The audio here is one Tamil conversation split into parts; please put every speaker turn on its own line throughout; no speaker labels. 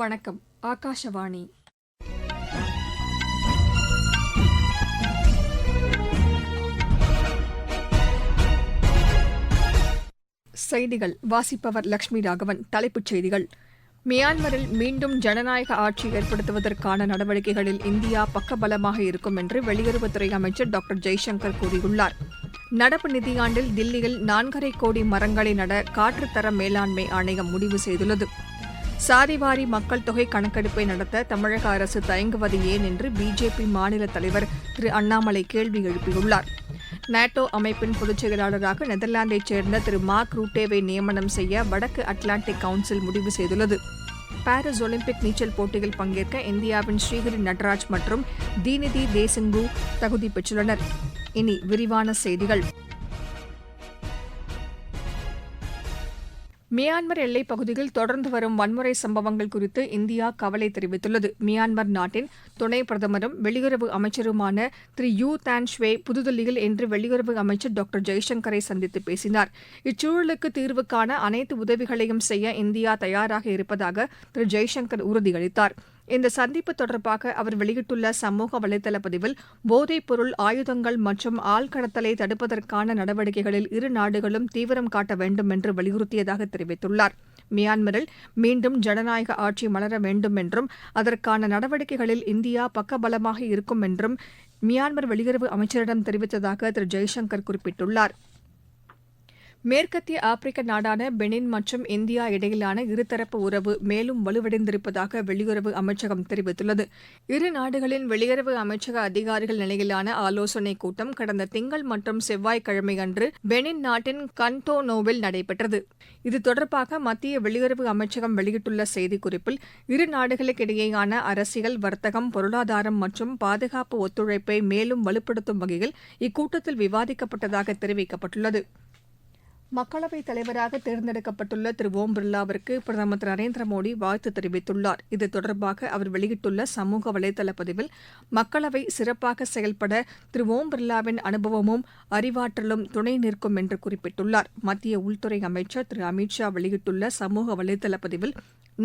வணக்கம் ஆகாஷவாணி செய்திகள் வாசிப்பவர் லட்சுமி ராகவன் தலைப்புச் செய்திகள் மியான்மரில் மீண்டும் ஜனநாயக ஆட்சி ஏற்படுத்துவதற்கான நடவடிக்கைகளில் இந்தியா பக்கபலமாக இருக்கும் என்று வெளியுறவுத்துறை அமைச்சர் டாக்டர் ஜெய்சங்கர் கூறியுள்ளார் நடப்பு நிதியாண்டில் தில்லியில் நான்கரை கோடி மரங்களை நட காற்றுத்தர மேலாண்மை ஆணையம் முடிவு செய்துள்ளது சாதிவாரி மக்கள் தொகை கணக்கெடுப்பை நடத்த தமிழக அரசு தயங்குவது ஏன் என்று பிஜேபி மாநில தலைவர் திரு அண்ணாமலை கேள்வி எழுப்பியுள்ளார் நேட்டோ அமைப்பின் பொதுச் செயலாளராக நெதர்லாந்தைச் சேர்ந்த திரு மார்க் ரூட்டேவை நியமனம் செய்ய வடக்கு அட்லாண்டிக் கவுன்சில் முடிவு செய்துள்ளது பாரிஸ் ஒலிம்பிக் நீச்சல் போட்டியில் பங்கேற்க இந்தியாவின் ஸ்ரீஹரி நடராஜ் மற்றும் தீனிதி தேசிங்கு தகுதி பெற்றுள்ளனர் இனி விரிவான செய்திகள் மியான்மர் எல்லைப் பகுதியில் தொடர்ந்து வரும் வன்முறை சம்பவங்கள் குறித்து இந்தியா கவலை தெரிவித்துள்ளது மியான்மர் நாட்டின் துணை பிரதமரும் வெளியுறவு அமைச்சருமான திரு யூ தான் ஷுவே புதுதில்லியில் இன்று வெளியுறவு அமைச்சர் டாக்டர் ஜெய்சங்கரை சந்தித்து பேசினார் இச்சூழலுக்கு தீர்வு காண அனைத்து உதவிகளையும் செய்ய இந்தியா தயாராக இருப்பதாக திரு ஜெய்சங்கர் உறுதியளித்தாா் இந்த சந்திப்பு தொடர்பாக அவர் வெளியிட்டுள்ள சமூக வலைதள பதிவில் பொருள் ஆயுதங்கள் மற்றும் ஆள்கடத்தலை தடுப்பதற்கான நடவடிக்கைகளில் இரு நாடுகளும் தீவிரம் காட்ட வேண்டும் என்று வலியுறுத்தியதாக தெரிவித்துள்ளார் மியான்மரில் மீண்டும் ஜனநாயக ஆட்சி மலர வேண்டும் என்றும் அதற்கான நடவடிக்கைகளில் இந்தியா பக்கபலமாக இருக்கும் என்றும் மியான்மர் வெளியுறவு அமைச்சரிடம் தெரிவித்ததாக திரு ஜெய்சங்கர் குறிப்பிட்டுள்ளாா் மேற்கத்திய ஆப்பிரிக்க நாடான பெனின் மற்றும் இந்தியா இடையிலான இருதரப்பு உறவு மேலும் வலுவடைந்திருப்பதாக வெளியுறவு அமைச்சகம் தெரிவித்துள்ளது இரு நாடுகளின் வெளியுறவு அமைச்சக அதிகாரிகள் நிலையிலான ஆலோசனைக் கூட்டம் கடந்த திங்கள் மற்றும் செவ்வாய்க்கிழமை அன்று பெனின் நாட்டின் கண்டோனோவில் நடைபெற்றது இது தொடர்பாக மத்திய வெளியுறவு அமைச்சகம் வெளியிட்டுள்ள செய்திக்குறிப்பில் இரு நாடுகளுக்கிடையேயான அரசியல் வர்த்தகம் பொருளாதாரம் மற்றும் பாதுகாப்பு ஒத்துழைப்பை மேலும் வலுப்படுத்தும் வகையில் இக்கூட்டத்தில் விவாதிக்கப்பட்டதாக தெரிவிக்கப்பட்டுள்ளது மக்களவைத் தலைவராக தேர்ந்தெடுக்கப்பட்டுள்ள திரு ஓம் பிர்லாவிற்கு பிரதமர் திரு நரேந்திர மோடி வாழ்த்து தெரிவித்துள்ளார் இது தொடர்பாக அவர் வெளியிட்டுள்ள சமூக வலைதள பதிவில் மக்களவை சிறப்பாக செயல்பட திரு ஓம் பிர்லாவின் அனுபவமும் அறிவாற்றலும் துணை நிற்கும் என்று குறிப்பிட்டுள்ளார் மத்திய உள்துறை அமைச்சர் திரு அமித்ஷா வெளியிட்டுள்ள சமூக வலைதள பதிவில்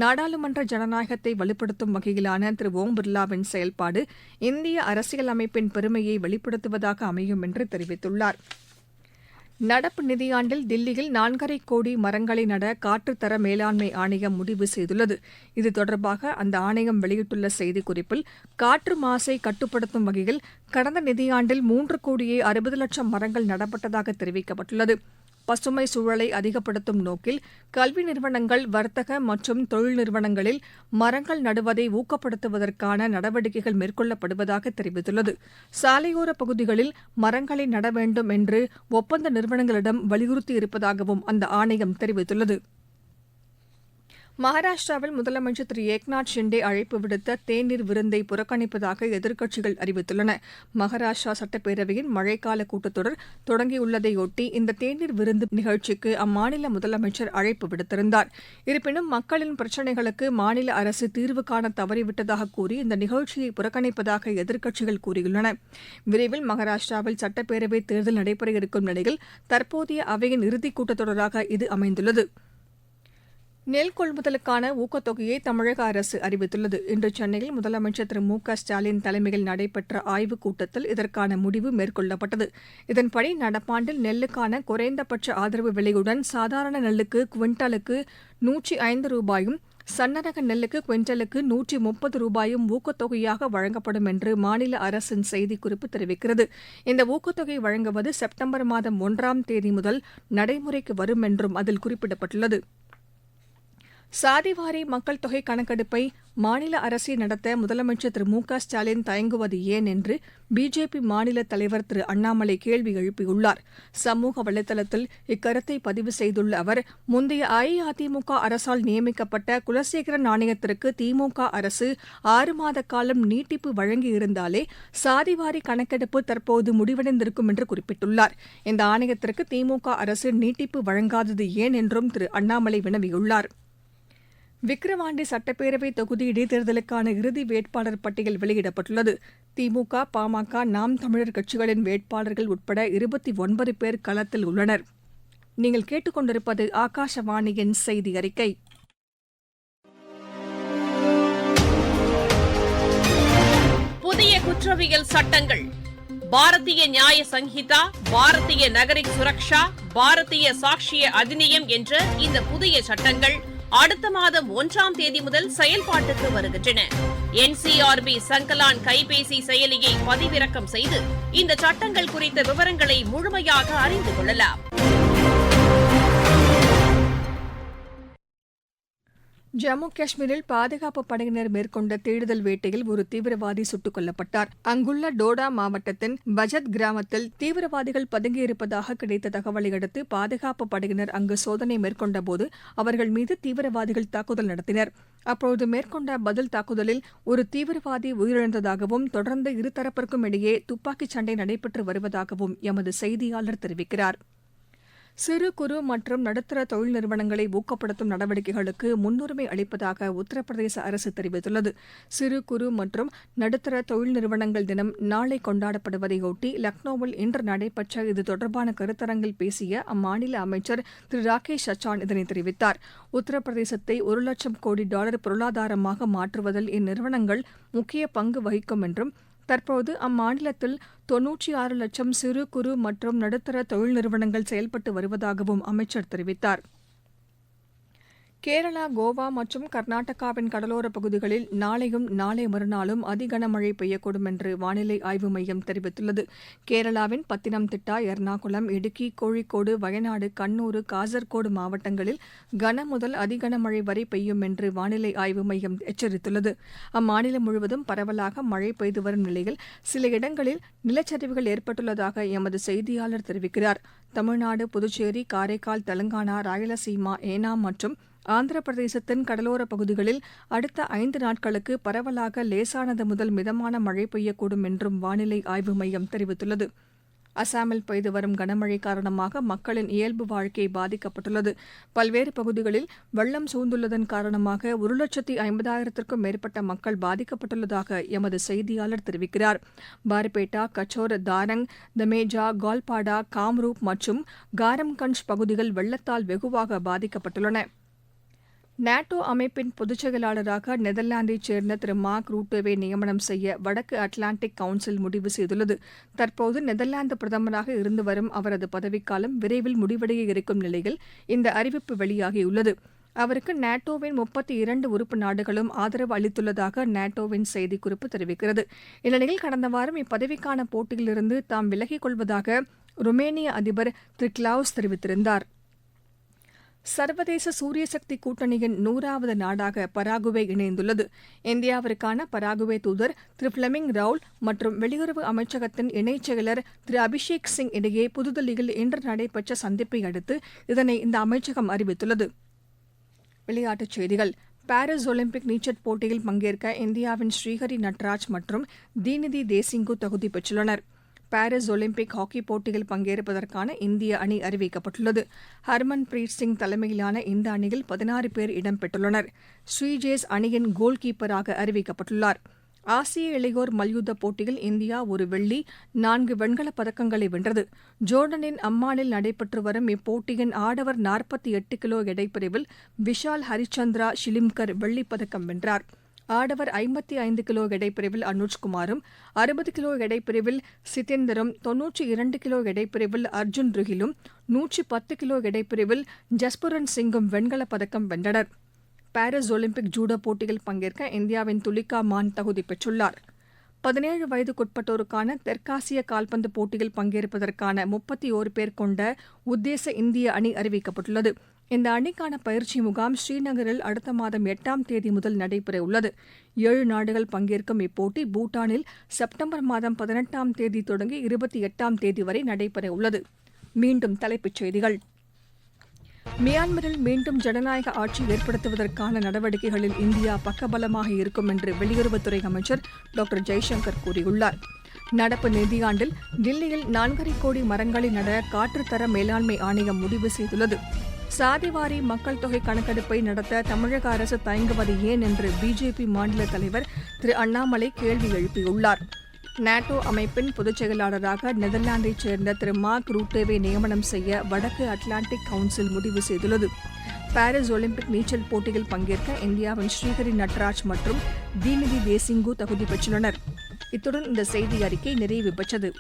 நாடாளுமன்ற ஜனநாயகத்தை வலுப்படுத்தும் வகையிலான திரு ஓம் பிர்லாவின் செயல்பாடு இந்திய அரசியலமைப்பின் பெருமையை வெளிப்படுத்துவதாக அமையும் என்று தெரிவித்துள்ளாா் நடப்பு நிதியாண்டில் தில்லியில் நான்கரை கோடி மரங்களை நட காற்றுத்தர மேலாண்மை ஆணையம் முடிவு செய்துள்ளது இது தொடர்பாக அந்த ஆணையம் வெளியிட்டுள்ள செய்திக்குறிப்பில் காற்று மாசை கட்டுப்படுத்தும் வகையில் கடந்த நிதியாண்டில் மூன்று கோடியே அறுபது லட்சம் மரங்கள் நடப்பட்டதாக தெரிவிக்கப்பட்டுள்ளது பசுமை சூழலை அதிகப்படுத்தும் நோக்கில் கல்வி நிறுவனங்கள் வர்த்தக மற்றும் தொழில் நிறுவனங்களில் மரங்கள் நடுவதை ஊக்கப்படுத்துவதற்கான நடவடிக்கைகள் மேற்கொள்ளப்படுவதாக தெரிவித்துள்ளது சாலையோர பகுதிகளில் மரங்களை நட வேண்டும் என்று ஒப்பந்த நிறுவனங்களிடம் வலியுறுத்தியிருப்பதாகவும் அந்த ஆணையம் தெரிவித்துள்ளது மகாராஷ்டிராவில் முதலமைச்சர் திரு ஏக்நாத் ஷிண்டே அழைப்பு விடுத்த தேநீர் விருந்தை புறக்கணிப்பதாக எதிர்க்கட்சிகள் அறிவித்துள்ளன மகாராஷ்டிரா சட்டப்பேரவையின் மழைக்கால கூட்டத்தொடர் தொடங்கியுள்ளதையொட்டி இந்த தேநீர் விருந்து நிகழ்ச்சிக்கு அம்மாநில முதலமைச்சர் அழைப்பு விடுத்திருந்தார் இருப்பினும் மக்களின் பிரச்சினைகளுக்கு மாநில அரசு தீர்வு காண தவறிவிட்டதாக கூறி இந்த நிகழ்ச்சியை புறக்கணிப்பதாக எதிர்க்கட்சிகள் கூறியுள்ளன விரைவில் மகாராஷ்டிராவில் சட்டப்பேரவை தேர்தல் நடைபெற இருக்கும் நிலையில் தற்போதைய அவையின் இறுதிக் கூட்டத்தொடராக இது அமைந்துள்ளது நெல் கொள்முதலுக்கான ஊக்கத்தொகையை தமிழக அரசு அறிவித்துள்ளது இன்று சென்னையில் முதலமைச்சர் திரு மு க ஸ்டாலின் தலைமையில் நடைபெற்ற ஆய்வுக் கூட்டத்தில் இதற்கான முடிவு மேற்கொள்ளப்பட்டது இதன்படி நடப்பாண்டில் நெல்லுக்கான குறைந்தபட்ச ஆதரவு விலையுடன் சாதாரண நெல்லுக்கு குவிண்டலுக்கு நூற்றி ஐந்து ரூபாயும் சன்னரக நெல்லுக்கு குவிண்டலுக்கு நூற்றி முப்பது ரூபாயும் ஊக்கத்தொகையாக வழங்கப்படும் என்று மாநில அரசின் செய்திக்குறிப்பு தெரிவிக்கிறது இந்த ஊக்கத்தொகை வழங்குவது செப்டம்பர் மாதம் ஒன்றாம் தேதி முதல் நடைமுறைக்கு வரும் என்றும் அதில் குறிப்பிடப்பட்டுள்ளது சாதிவாரி மக்கள் தொகை கணக்கெடுப்பை மாநில அரசை நடத்த முதலமைச்சர் திரு மு க ஸ்டாலின் தயங்குவது ஏன் என்று பிஜேபி மாநில தலைவர் திரு அண்ணாமலை கேள்வி எழுப்பியுள்ளார் சமூக வலைதளத்தில் இக்கருத்தை பதிவு செய்துள்ள அவர் முந்தைய அஇஅதிமுக அரசால் நியமிக்கப்பட்ட குலசேகரன் ஆணையத்திற்கு திமுக அரசு ஆறு மாத காலம் நீட்டிப்பு வழங்கியிருந்தாலே சாதிவாரி கணக்கெடுப்பு தற்போது முடிவடைந்திருக்கும் என்று குறிப்பிட்டுள்ளார் இந்த ஆணையத்திற்கு திமுக அரசு நீட்டிப்பு வழங்காதது ஏன் என்றும் திரு அண்ணாமலை வினவியுள்ளாா் விக்கிரவாண்டி சட்டப்பேரவை தொகுதி இடைத்தேர்தலுக்கான இறுதி வேட்பாளர் பட்டியல் வெளியிடப்பட்டுள்ளது திமுக பாமக நாம் தமிழர் கட்சிகளின் வேட்பாளர்கள் உட்பட இருபத்தி ஒன்பது பேர் களத்தில் உள்ளனர் நீங்கள் கேட்டுக்கொண்டிருப்பது ஆகாஷவாணியின் செய்தி அறிக்கை
புதிய குற்றவியல் சட்டங்கள் பாரதிய நியாய சங்கிதா பாரதிய நகரிக் சுரக்ஷா பாரதிய சாட்சிய அதிநியம் என்ற இந்த புதிய சட்டங்கள் அடுத்த மாதம் ஒன்றாம் தேதி முதல் செயல்பாட்டுக்கு வருகின்றன என்சிஆர்பி சங்கலான் கைபேசி செயலியை பதிவிறக்கம் செய்து இந்த சட்டங்கள் குறித்த விவரங்களை முழுமையாக அறிந்து கொள்ளலாம்
ஜம்மு காஷ்மீரில் பாதுகாப்பு படையினர் மேற்கொண்ட தேடுதல் வேட்டையில் ஒரு தீவிரவாதி சுட்டுக் கொல்லப்பட்டார் அங்குள்ள டோடா மாவட்டத்தின் பஜத் கிராமத்தில் தீவிரவாதிகள் பதுங்கியிருப்பதாக கிடைத்த தகவலை அடுத்து பாதுகாப்பு படையினர் அங்கு சோதனை மேற்கொண்டபோது அவர்கள் மீது தீவிரவாதிகள் தாக்குதல் நடத்தினர் அப்போது மேற்கொண்ட பதில் தாக்குதலில் ஒரு தீவிரவாதி உயிரிழந்ததாகவும் தொடர்ந்து இருதரப்பிற்கும் இடையே துப்பாக்கிச் சண்டை நடைபெற்று வருவதாகவும் எமது செய்தியாளர் தெரிவிக்கிறாா் சிறு குறு மற்றும் நடுத்தர தொழில் நிறுவனங்களை ஊக்கப்படுத்தும் நடவடிக்கைகளுக்கு முன்னுரிமை அளிப்பதாக உத்தரப்பிரதேச அரசு தெரிவித்துள்ளது சிறு குறு மற்றும் நடுத்தர தொழில் நிறுவனங்கள் தினம் நாளை கொண்டாடப்படுவதையொட்டி லக்னோவில் இன்று நடைபெற்ற இது தொடர்பான கருத்தரங்கில் பேசிய அம்மாநில அமைச்சர் திரு ராகேஷ் சச்சான் இதனை தெரிவித்தார் உத்தரப்பிரதேசத்தை ஒரு லட்சம் கோடி டாலர் பொருளாதாரமாக மாற்றுவதில் இந்நிறுவனங்கள் முக்கிய பங்கு வகிக்கும் என்றும் தற்போது அம்மாநிலத்தில் தொன்னூற்றி ஆறு லட்சம் சிறு குறு மற்றும் நடுத்தர தொழில் நிறுவனங்கள் செயல்பட்டு வருவதாகவும் அமைச்சர் தெரிவித்தாா் கேரளா கோவா மற்றும் கர்நாடகாவின் கடலோரப் பகுதிகளில் நாளையும் நாளை மறுநாளும் அதிகனமழை பெய்யக்கூடும் என்று வானிலை ஆய்வு மையம் தெரிவித்துள்ளது கேரளாவின் பத்தினம்திட்டா எர்ணாகுளம் இடுக்கி கோழிக்கோடு வயநாடு கண்ணூர் காசர்கோடு மாவட்டங்களில் கன முதல் அதிகனமழை வரை பெய்யும் என்று வானிலை ஆய்வு மையம் எச்சரித்துள்ளது அம்மாநிலம் முழுவதும் பரவலாக மழை பெய்து வரும் நிலையில் சில இடங்களில் நிலச்சரிவுகள் ஏற்பட்டுள்ளதாக எமது செய்தியாளர் தெரிவிக்கிறார் தமிழ்நாடு புதுச்சேரி காரைக்கால் தெலங்கானா ராயலசீமா ஏனாம் மற்றும் ஆந்திர பிரதேசத்தின் கடலோரப் பகுதிகளில் அடுத்த ஐந்து நாட்களுக்கு பரவலாக லேசானது முதல் மிதமான மழை பெய்யக்கூடும் என்றும் வானிலை ஆய்வு மையம் தெரிவித்துள்ளது அசாமில் பெய்து வரும் கனமழை காரணமாக மக்களின் இயல்பு வாழ்க்கை பாதிக்கப்பட்டுள்ளது பல்வேறு பகுதிகளில் வெள்ளம் சூழ்ந்துள்ளதன் காரணமாக ஒரு லட்சத்தி ஐம்பதாயிரத்திற்கும் மேற்பட்ட மக்கள் பாதிக்கப்பட்டுள்ளதாக எமது செய்தியாளர் தெரிவிக்கிறார் பார்பேட்டா கச்சோர் தாரங் தமேஜா கால்பாடா காம்ரூப் மற்றும் காரம்கஞ்ச் பகுதிகள் வெள்ளத்தால் வெகுவாக பாதிக்கப்பட்டுள்ளன நேட்டோ அமைப்பின் பொதுச் செயலாளராக நெதர்லாந்தைச் சேர்ந்த திரு மார்க் ரூட்டோவை நியமனம் செய்ய வடக்கு அட்லாண்டிக் கவுன்சில் முடிவு செய்துள்ளது தற்போது நெதர்லாந்து பிரதமராக இருந்து வரும் அவரது பதவிக்காலம் விரைவில் முடிவடைய இருக்கும் நிலையில் இந்த அறிவிப்பு வெளியாகியுள்ளது அவருக்கு நேட்டோவின் முப்பத்தி இரண்டு உறுப்பு நாடுகளும் ஆதரவு அளித்துள்ளதாக நேட்டோவின் செய்திக்குறிப்பு தெரிவிக்கிறது இந்நிலையில் கடந்த வாரம் இப்பதவிக்கான போட்டியிலிருந்து தாம் விலகிக் கொள்வதாக ருமேனிய அதிபர் திரு கிளவுஸ் தெரிவித்திருந்தாா் சர்வதேச சூரிய சக்தி கூட்டணியின் நூறாவது நாடாக பராகுவே இணைந்துள்ளது இந்தியாவிற்கான பராகுவே தூதர் திரு பிளமிங் ரவுல் மற்றும் வெளியுறவு அமைச்சகத்தின் இணைச் செயலர் திரு அபிஷேக் சிங் இடையே புதுதில்லியில் இன்று நடைபெற்ற சந்திப்பை அடுத்து இதனை இந்த அமைச்சகம் அறிவித்துள்ளது விளையாட்டுச் செய்திகள் பாரிஸ் ஒலிம்பிக் நீச்சல் போட்டியில் பங்கேற்க இந்தியாவின் ஸ்ரீஹரி நட்ராஜ் மற்றும் தீனிதி தேசிங்கு தகுதி பெற்றுள்ளனா் பாரிஸ் ஒலிம்பிக் ஹாக்கி போட்டியில் பங்கேற்பதற்கான இந்திய அணி அறிவிக்கப்பட்டுள்ளது ஹர்மன் பிரீத் சிங் தலைமையிலான இந்த அணியில் பதினாறு பேர் இடம்பெற்றுள்ளனர் ஸ்ரீஜேஸ் அணியின் கோல் கீப்பராக அறிவிக்கப்பட்டுள்ளார் ஆசிய இளையோர் மல்யுத்த போட்டியில் இந்தியா ஒரு வெள்ளி நான்கு வெண்கலப் பதக்கங்களை வென்றது ஜோர்டனின் அம்மானில் நடைபெற்று வரும் இப்போட்டியின் ஆடவர் நாற்பத்தி எட்டு கிலோ எடைப்பிரிவில் விஷால் ஹரிச்சந்திரா ஷிலிம்கர் வெள்ளிப்பதக்கம் வென்றாா் ஆடவர் ஐம்பத்தி ஐந்து கிலோ எடைப்பிரிவில் அனுஜ்குமாரும் அறுபது கிலோ எடைப்பிரிவில் சிதேந்தரும் தொன்னூற்றி இரண்டு கிலோ எடைப்பிரிவில் அர்ஜுன் ருகிலும் நூற்றி பத்து கிலோ எடைப்பிரிவில் ஜஸ்புரன் சிங்கும் வெண்கலப் பதக்கம் வென்றனர் பாரிஸ் ஒலிம்பிக் ஜூடோ போட்டியில் பங்கேற்க இந்தியாவின் துலிகா மான் தகுதி பெற்றுள்ளார் பதினேழு வயதுக்குட்பட்டோருக்கான தெற்காசிய கால்பந்து போட்டியில் பங்கேற்பதற்கான முப்பத்தி ஒரு பேர் கொண்ட உத்தேச இந்திய அணி அறிவிக்கப்பட்டுள்ளது இந்த அணிக்கான பயிற்சி முகாம் ஸ்ரீநகரில் அடுத்த மாதம் எட்டாம் தேதி முதல் நடைபெற உள்ளது ஏழு நாடுகள் பங்கேற்கும் இப்போட்டி பூட்டானில் செப்டம்பர் மாதம் பதினெட்டாம் தேதி தொடங்கி இருபத்தி எட்டாம் தேதி வரை நடைபெற உள்ளது மீண்டும் தலைப்புச் செய்திகள் மியான்மரில் மீண்டும் ஜனநாயக ஆட்சி ஏற்படுத்துவதற்கான நடவடிக்கைகளில் இந்தியா பக்கபலமாக இருக்கும் என்று வெளியுறவுத்துறை அமைச்சர் டாக்டர் ஜெய்சங்கர் கூறியுள்ளார் நடப்பு நிதியாண்டில் தில்லியில் நான்கரை கோடி மரங்களை நட காற்றுத்தர மேலாண்மை ஆணையம் முடிவு செய்துள்ளது சாதிவாரி மக்கள் தொகை கணக்கெடுப்பை நடத்த தமிழக அரசு தயங்குவது ஏன் என்று பிஜேபி மாநில தலைவர் திரு அண்ணாமலை கேள்வி எழுப்பியுள்ளார் நாட்டோ அமைப்பின் பொதுச் செயலாளராக நெதர்லாந்தைச் சேர்ந்த திரு மார்க் ரூட்டேவை நியமனம் செய்ய வடக்கு அட்லாண்டிக் கவுன்சில் முடிவு செய்துள்ளது பாரிஸ் ஒலிம்பிக் நீச்சல் போட்டியில் பங்கேற்க இந்தியாவின் ஸ்ரீஹரி நட்ராஜ் மற்றும் தீநிதி தேசிங்கு தகுதி பெற்றுள்ளனர் இத்துடன் இந்த செய்தி அறிக்கை நிறைவு பெற்றது